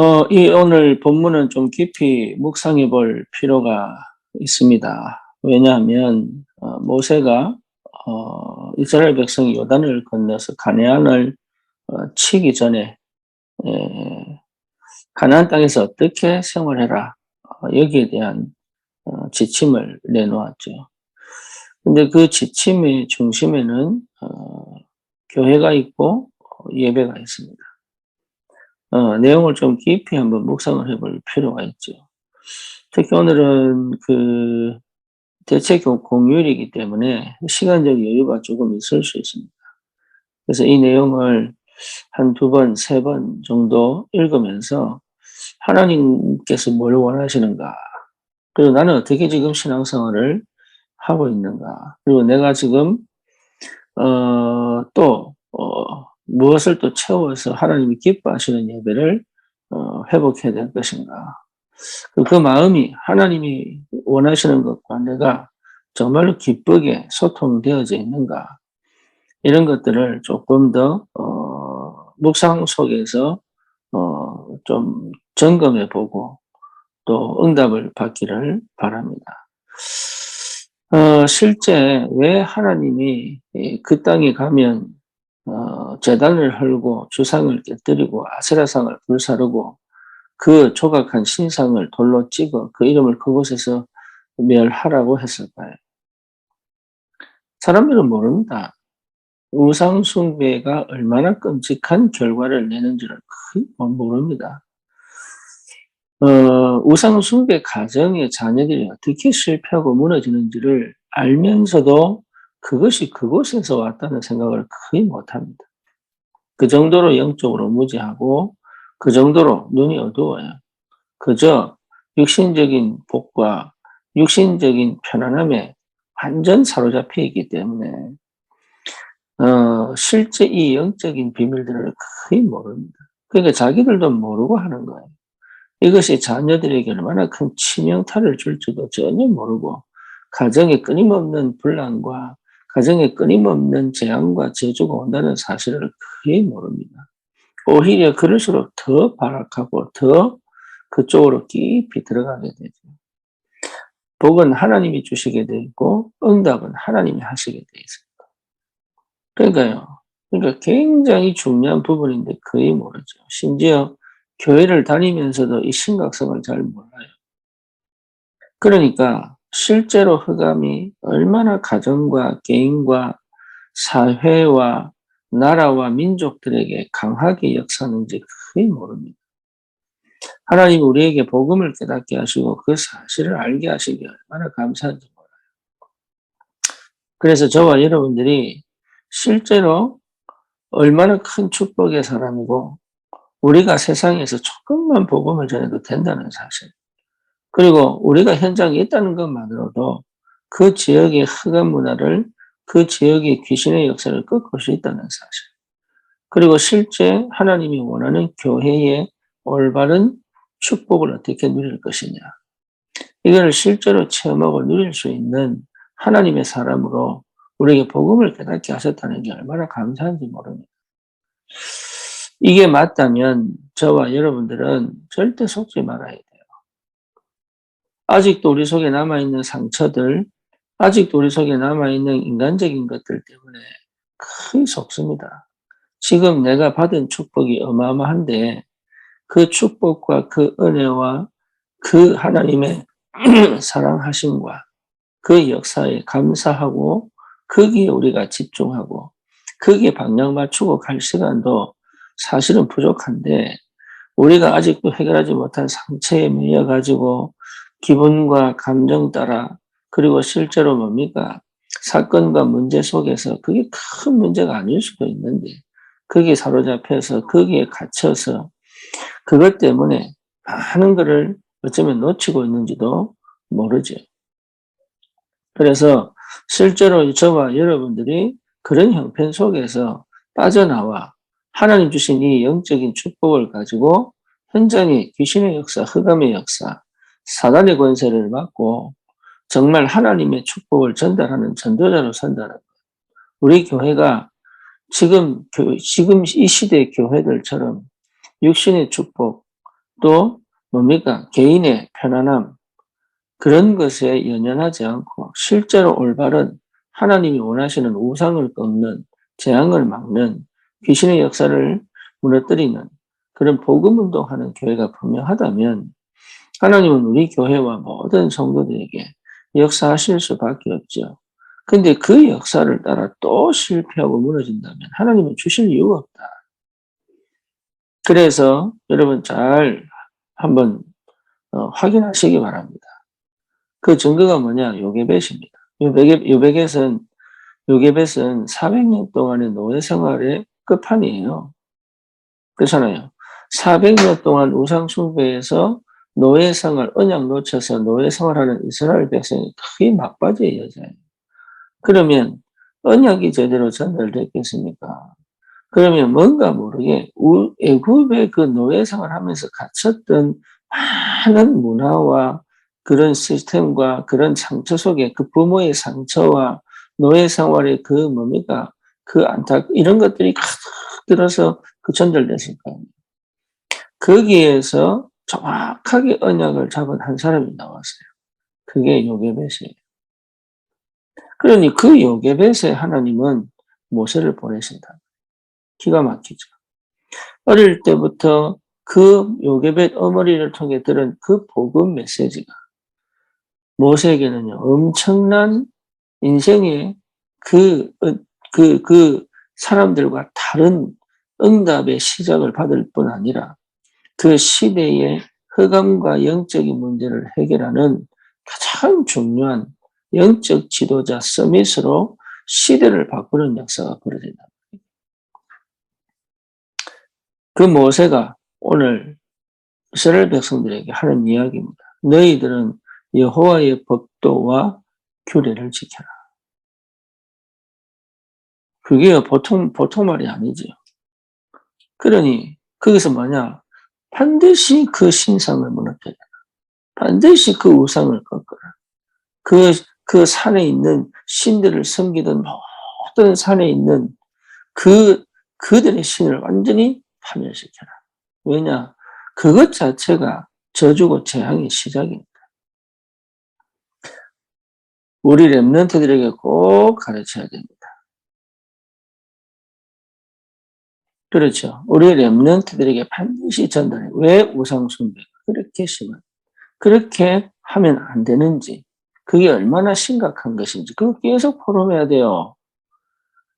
어, 이 오늘 본문은 좀 깊이 묵상해 볼 필요가 있습니다. 왜냐하면 어, 모세가 어, 이스라엘 백성이 요단을 건너서 가네안을 어, 치기 전에 에, 가나안 땅에서 어떻게 생활해라 어, 여기에 대한 어, 지침을 내놓았죠. 근데 그 지침의 중심에는 어, 교회가 있고 어, 예배가 있습니다. 어, 내용을 좀 깊이 한번 묵상을 해볼 필요가 있죠. 특히 오늘은 그 대체 공휴일이기 때문에 시간적 여유가 조금 있을 수 있습니다. 그래서 이 내용을 한 두 번, 세 번 정도 읽으면서 하나님께서 뭘 원하시는가, 그리고 나는 어떻게 지금 신앙생활을 하고 있는가, 그리고 내가 지금 어, 또 어, 무엇을 또 채워서 하나님이 기뻐하시는 예배를 어, 회복해야 될 것인가. 그, 그 마음이 하나님이 원하시는 것과 내가 정말로 기쁘게 소통되어져 있는가. 이런 것들을 조금 더, 어, 묵상 속에서, 어, 좀 점검해 보고 또 응답을 받기를 바랍니다. 어, 실제 왜 하나님이 그 땅에 가면 어, 재단을 헐고 주상을 깨뜨리고 아세라상을 불사르고 그 조각한 신상을 돌로 찍어 그 이름을 그곳에서 멸하라고 했을까요? 사람들은 모릅니다. 우상 숭배가 얼마나 끔찍한 결과를 내는지를 거의 모릅니다. 어, 우상 숭배 가정의 자녀들이 어떻게 실패하고 무너지는지를 알면서도 그것이 그곳에서 왔다는 생각을 거의 못합니다. 그 정도로 영적으로 무지하고 그 정도로 눈이 어두워요. 그저 육신적인 복과 육신적인 편안함에 완전 사로잡혀 있기 때문에 어, 실제 이 영적인 비밀들을 거의 모릅니다. 그러니까 자기들도 모르고 하는 거예요. 이것이 자녀들에게 얼마나 큰 치명타를 줄지도 전혀 모르고 가정에 끊임없는 불안과 가정에 끊임없는 재앙과 저주가 온다는 사실을 거의 모릅니다. 오히려 그럴수록 더 발악하고 더 그쪽으로 깊이 들어가게 되죠. 복은 하나님이 주시게 되어 있고 응답은 하나님이 하시게 되어 있습니다. 그러니까요. 그러니까 굉장히 중요한 부분인데 거의 모르죠. 심지어 교회를 다니면서도 이 심각성을 잘 몰라요. 그러니까 실제로 흑암이 얼마나 가정과 개인과 사회와 나라와 민족들에게 강하게 역사하는지 거의 모릅니다. 하나님 우리에게 복음을 깨닫게 하시고 그 사실을 알게 하시기 얼마나 감사한지 몰라요. 그래서 저와 여러분들이 실제로 얼마나 큰 축복의 사람이고 우리가 세상에서 조금만 복음을 전해도 된다는 사실. 그리고 우리가 현장에 있다는 것만으로도 그 지역의 흑암 문화를 그 지역의 귀신의 역사를 꺾을 수 있다는 사실. 그리고 실제 하나님이 원하는 교회의 올바른 축복을 어떻게 누릴 것이냐. 이걸 실제로 체험하고 누릴 수 있는 하나님의 사람으로 우리에게 복음을 깨닫게 하셨다는 게 얼마나 감사한지 모릅니다. 이게 맞다면 저와 여러분들은 절대 속지 말아야 돼요. 아직도 우리 속에 남아있는 상처들, 아직도 우리 속에 남아있는 인간적인 것들 때문에 크게 속습니다. 지금 내가 받은 축복이 어마어마한데 그 축복과 그 은혜와 그 하나님의 사랑하심과 그 역사에 감사하고 거기에 우리가 집중하고 거기에 방향 맞추고 갈 시간도 사실은 부족한데 우리가 아직도 해결하지 못한 상처에 매여 가지고 기분과 감정 따라 그리고 실제로 뭡니까? 사건과 문제 속에서 그게 큰 문제가 아닐 수도 있는데 거기에 사로잡혀서 거기에 갇혀서 그것 때문에 많은 것을 어쩌면 놓치고 있는지도 모르죠. 그래서 실제로 저와 여러분들이 그런 형편 속에서 빠져나와 하나님 주신 이 영적인 축복을 가지고 현장의 귀신의 역사, 흑암의 역사, 사단의 권세를 막고 정말 하나님의 축복을 전달하는 전도자로 선다는 것. 우리 교회가 지금 지금 이 시대의 교회들처럼 육신의 축복, 또 뭡니까? 개인의 편안함 그런 것에 연연하지 않고 실제로 올바른 하나님이 원하시는 우상을 꺾는 재앙을 막는 귀신의 역사를 무너뜨리는 그런 복음 운동하는 교회가 분명하다면 하나님은 우리 교회와 모든 성도들에게 역사하실 수밖에 없죠. 근데 그 역사를 따라 또 실패하고 무너진다면 하나님은 주실 이유가 없다. 그래서 여러분 잘 한번 어, 확인하시기 바랍니다. 그 증거가 뭐냐? 요게벳입니다. 요게벳, 요게벳은 요게벳은 400년 동안의 노예 생활의 끝판이에요. 그렇잖아요. 400년 동안 우상 숭배에서 노예 생활, 언약 놓쳐서 노예 생활하는 이스라엘 백성이 크게 막바지의 여자예요. 그러면 언약이 제대로 전달됐겠습니까? 그러면 뭔가 모르게 애굽의 그 노예 생활 하면서 갇혔던 많은 문화와 그런 시스템과 그런 상처 속에 그 부모의 상처와 노예 생활의 그 뭡니까 그 안타 이런 것들이 가득 들어서 그 전달됐을 거예요. 거기에서 정확하게 언약을 잡은 한 사람이 나왔어요. 그게 요게벳이에요. 그러니 그 요게벳에 하나님은 모세를 보내신다. 기가 막히죠. 어릴 때부터 그 요게벳 어머니를 통해 들은 그 복음 메시지가 모세에게는요, 엄청난 인생의 그, 그, 그 사람들과 다른 응답의 시작을 받을 뿐 아니라 그 시대의 흑암과 영적인 문제를 해결하는 가장 중요한 영적 지도자 서밋으로 시대를 바꾸는 역사가 벌어진다. 그 모세가 오늘 이스라엘 백성들에게 하는 이야기입니다. 너희들은 여호와의 법도와 규례를 지켜라. 그게 보통 보통 말이 아니죠. 그러니 거기서 뭐냐? 반드시 그 신상을 무너뜨려라. 반드시 그 우상을 꺾어라. 그, 그 산에 있는 신들을 섬기던 모든 산에 있는 그, 그들의 신을 완전히 파멸시켜라. 왜냐? 그것 자체가 저주고 재앙의 시작입니다. 우리 랩런트들에게 꼭 가르쳐야 됩니다. 그렇죠. 우리 랩런트들에게 반드시 전달해. 왜 우상숭배가 그렇게 심한, 그렇게 하면 안 되는지, 그게 얼마나 심각한 것인지, 그거 계속 포럼해야 돼요.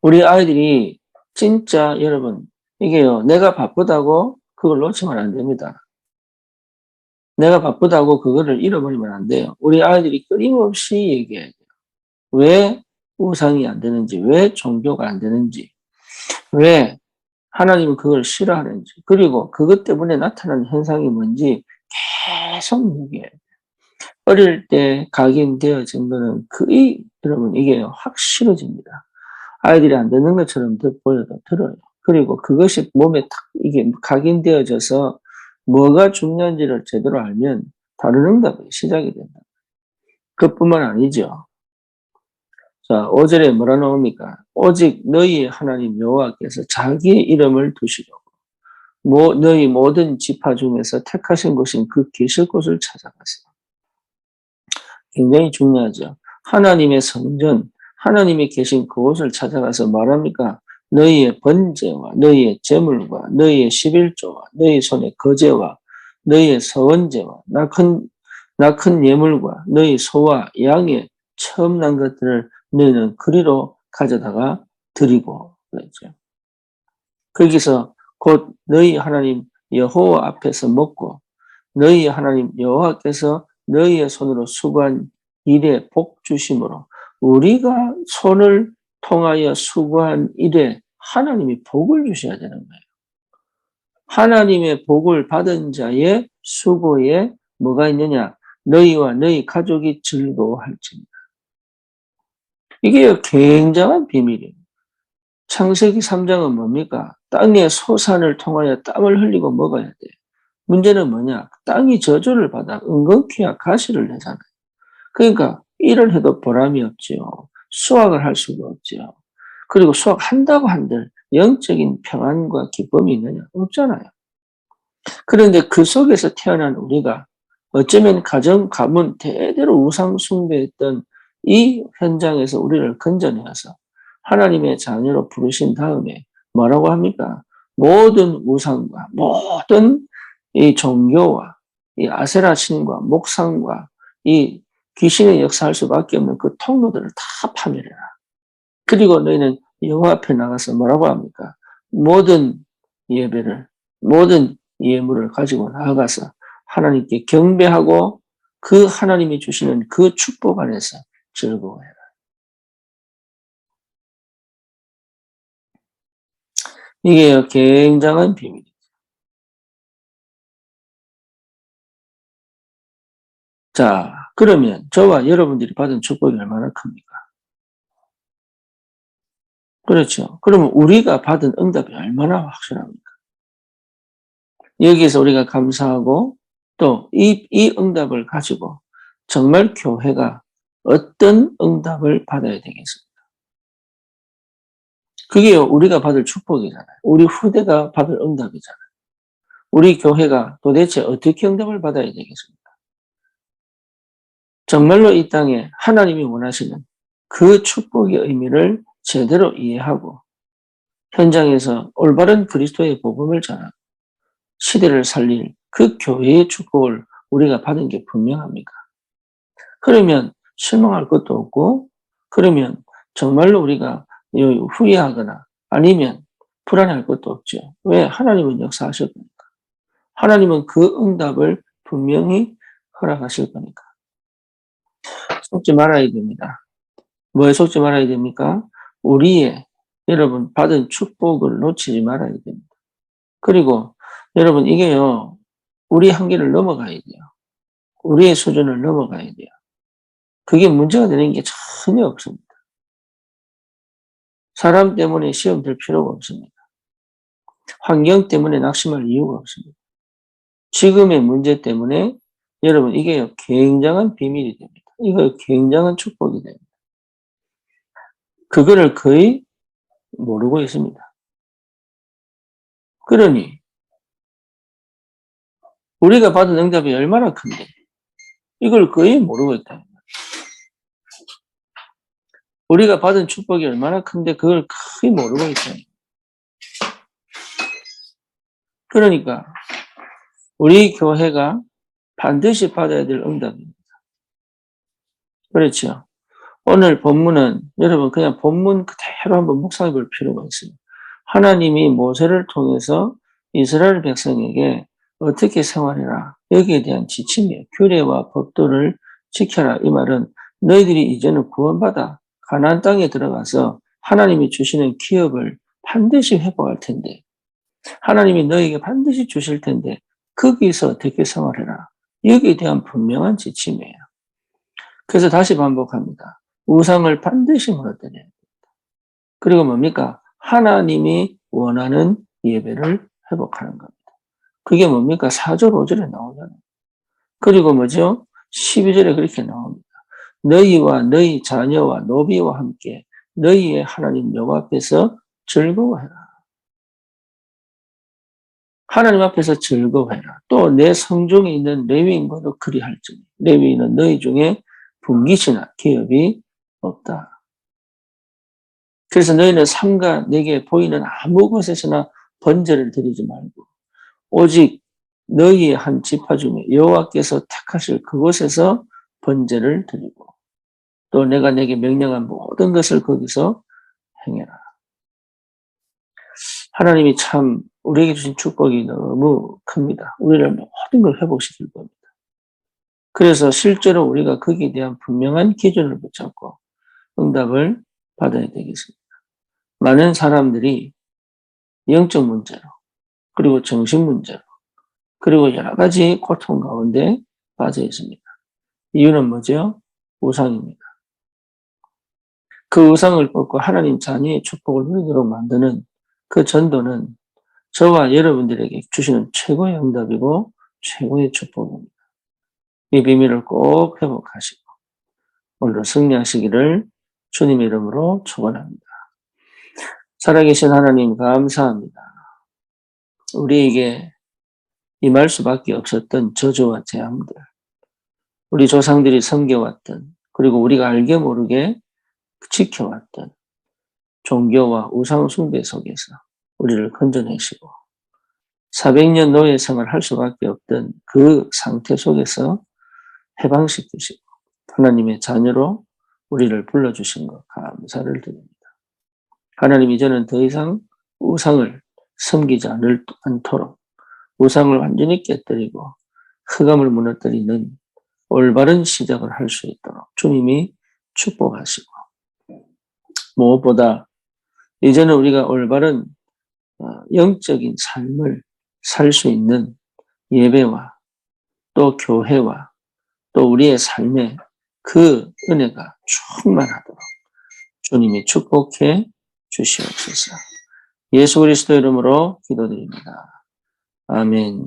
우리 아이들이 진짜 여러분, 이게요, 내가 바쁘다고 그걸 놓치면 안 됩니다. 내가 바쁘다고 그거를 잃어버리면 안 돼요. 우리 아이들이 끊임없이 얘기해야 돼요. 왜 우상이 안 되는지, 왜 종교가 안 되는지, 왜 하나님은 그걸 싫어하는지, 그리고 그것 때문에 나타나는 현상이 뭔지 계속 얘기해야 돼요. 어릴 때 각인되어진 거는 거의, 여러분, 이게 확 싫어집니다. 아이들이 안 듣는 것처럼 보여도 들어요. 그리고 그것이 몸에 탁, 이게 각인되어져서 뭐가 중요한지를 제대로 알면 다른 응답이 시작이 된다. 그뿐만 아니죠. 자, 5절에 뭐라 나옵니까? 오직 너희 하나님 여호와께서 자기의 이름을 두시려고 뭐 너희 모든 지파 중에서 택하신 곳인 그 계실 곳을 찾아가세요. 굉장히 중요하죠. 하나님의 성전, 하나님이 계신 그곳을 찾아가서 말합니까? 너희의 번제와 너희의 제물과 너희의 십일조와 너희 손의 거제와 너희의 서원제와 낙한 낙한 예물과 너희 소와 양의 처음 난 것들을 너희는 그리로 가져다가 드리고 그랬죠. 거기서 곧 너희 하나님 여호와 앞에서 먹고 너희 하나님 여호와께서 너희의 손으로 수고한 일에 복 주심으로 우리가 손을 통하여 수고한 일에 하나님이 복을 주셔야 되는 거예요. 하나님의 복을 받은 자의 수고에 뭐가 있느냐? 너희와 너희 가족이 즐거워할지니다. 이게 굉장한 비밀이에요. 창세기 3장은 뭡니까? 땅의 소산을 통하여 땀을 흘리고 먹어야 돼. 문제는 뭐냐? 땅이 저주를 받아 은근키와 가시를 내잖아요. 그러니까 일을 해도 보람이 없지요. 수확을 할 수가 없지요. 그리고 수확한다고 한들 영적인 평안과 기쁨이 있느냐? 없잖아요. 그런데 그 속에서 태어난 우리가 어쩌면 가정, 가문, 대대로 우상 숭배했던 이 현장에서 우리를 건져내어서 하나님의 자녀로 부르신 다음에 뭐라고 합니까? 모든 우상과 모든 이 종교와 이 아세라 신과 목상과 이 귀신의 역사할 수밖에 없는 그 통로들을 다 파멸해라. 그리고 너희는 여호와 앞에 나가서 뭐라고 합니까? 모든 예배를 모든 예물을 가지고 나아가서 하나님께 경배하고 그 하나님이 주시는 그 축복 안에서 즐거워해라. 이게 굉장한 비밀이죠. 자, 그러면 저와 여러분들이 받은 축복이 얼마나 큽니까? 그렇죠. 그러면 우리가 받은 응답이 얼마나 확실합니까? 여기에서 우리가 감사하고 또 이, 이 응답을 가지고 정말 교회가 어떤 응답을 받아야 되겠습니까? 그게 우리가 받을 축복이잖아요. 우리 후대가 받을 응답이잖아요. 우리 교회가 도대체 어떻게 응답을 받아야 되겠습니까? 정말로 이 땅에 하나님이 원하시는 그 축복의 의미를 제대로 이해하고 현장에서 올바른 그리스도의 복음을 전하고 시대를 살릴 그 교회의 축복을 우리가 받은 게 분명합니까? 그러면 실망할 것도 없고 그러면 정말로 우리가 후회하거나 아니면 불안할 것도 없죠. 왜? 하나님은 역사하실 거니까. 하나님은 그 응답을 분명히 허락하실 거니까. 속지 말아야 됩니다. 뭐에 속지 말아야 됩니까? 우리의 여러분 받은 축복을 놓치지 말아야 됩니다. 그리고 여러분 이게요. 우리 한계를 넘어가야 돼요. 우리의 수준을 넘어가야 돼요. 그게 문제가 되는 게 전혀 없습니다. 사람 때문에 시험 될 필요가 없습니다. 환경 때문에 낙심할 이유가 없습니다. 지금의 문제 때문에 여러분 이게 굉장한 비밀이 됩니다. 이거 굉장한 축복이 됩니다. 그거를 거의 모르고 있습니다. 그러니 우리가 받은 응답이 얼마나 큰데 이걸 거의 모르고 있다. 우리가 받은 축복이 얼마나 큰데 그걸 거의 모르고 있다. 그러니까 우리 교회가 반드시 받아야 될 응답입니다. 그렇죠. 오늘 본문은 여러분 그냥 본문 그대로 한번 묵상해 볼 필요가 있습니다. 하나님이 모세를 통해서 이스라엘 백성에게 어떻게 생활해라. 여기에 대한 지침이에요. 규례와 법도를 지켜라. 이 말은 너희들이 이제는 구원받아 가나안 땅에 들어가서 하나님이 주시는 기업을 반드시 회복할 텐데 하나님이 너에게 반드시 주실 텐데 거기서 어떻게 생활해라. 여기에 대한 분명한 지침이에요. 그래서 다시 반복합니다. 우상을 반드시 무너뜨려야 됩니다. 그리고 뭡니까? 하나님이 원하는 예배를 회복하는 겁니다. 그게 뭡니까? 4절, 5절에 나오잖아요. 그리고 뭐죠? 12절에 그렇게 나옵니다. 너희와 너희 자녀와 노비와 함께 너희의 하나님 여호와 앞에서 즐거워해라. 하나님 앞에서 즐거워해라. 또 내 성중에 있는 레위인과도 그리할지니 레위인은 너희 중에 분기시나 기업이 없다. 그래서 너희는 삼가 내게 보이는 아무 곳에서나 번제를 드리지 말고 오직 너희의 한 지파 중에 여호와께서 택하실 그곳에서 번제를 드리고 또 내가 내게 명령한 모든 것을 거기서 행해라. 하나님이 참 우리에게 주신 축복이 너무 큽니다. 우리를 모든 걸 회복시킬 겁니다. 그래서 실제로 우리가 거기에 대한 분명한 기준을 붙잡고 응답을 받아야 되겠습니다. 많은 사람들이 영적 문제로 그리고 정신 문제로 그리고 여러 가지 고통 가운데 빠져 있습니다. 이유는 뭐죠? 우상입니다. 그 우상을 벗고 하나님 자녀의 축복을 누리도록 만드는 그 전도는 저와 여러분들에게 주시는 최고의 응답이고 최고의 축복입니다. 이 비밀을 꼭 회복하시고 오늘 승리하시기를 주님의 이름으로 축원합니다. 살아계신 하나님 감사합니다. 우리에게 임할 수밖에 없었던 저주와 재앙들, 우리 조상들이 섬겨왔던 그리고 우리가 알게 모르게 지켜왔던 종교와 우상 숭배 속에서 우리를 건져내시고 400년 노예 생활을 할 수밖에 없던 그 상태 속에서 해방시키시고 하나님의 자녀로 우리를 불러주신 것 감사를 드립니다. 하나님 이제는 더 이상 우상을 섬기지 않을, 않도록 우상을 완전히 깨뜨리고 흑암을 무너뜨리는 올바른 시작을 할 수 있도록 주님이 축복하시고 무엇보다 이제는 우리가 올바른 어, 영적인 삶을 살 수 있는 예배와 또 교회와 또 우리의 삶에 그 은혜가 충만하도록 주님이 축복해 주시옵소서. 예수 그리스도 이름으로 기도드립니다. 아멘.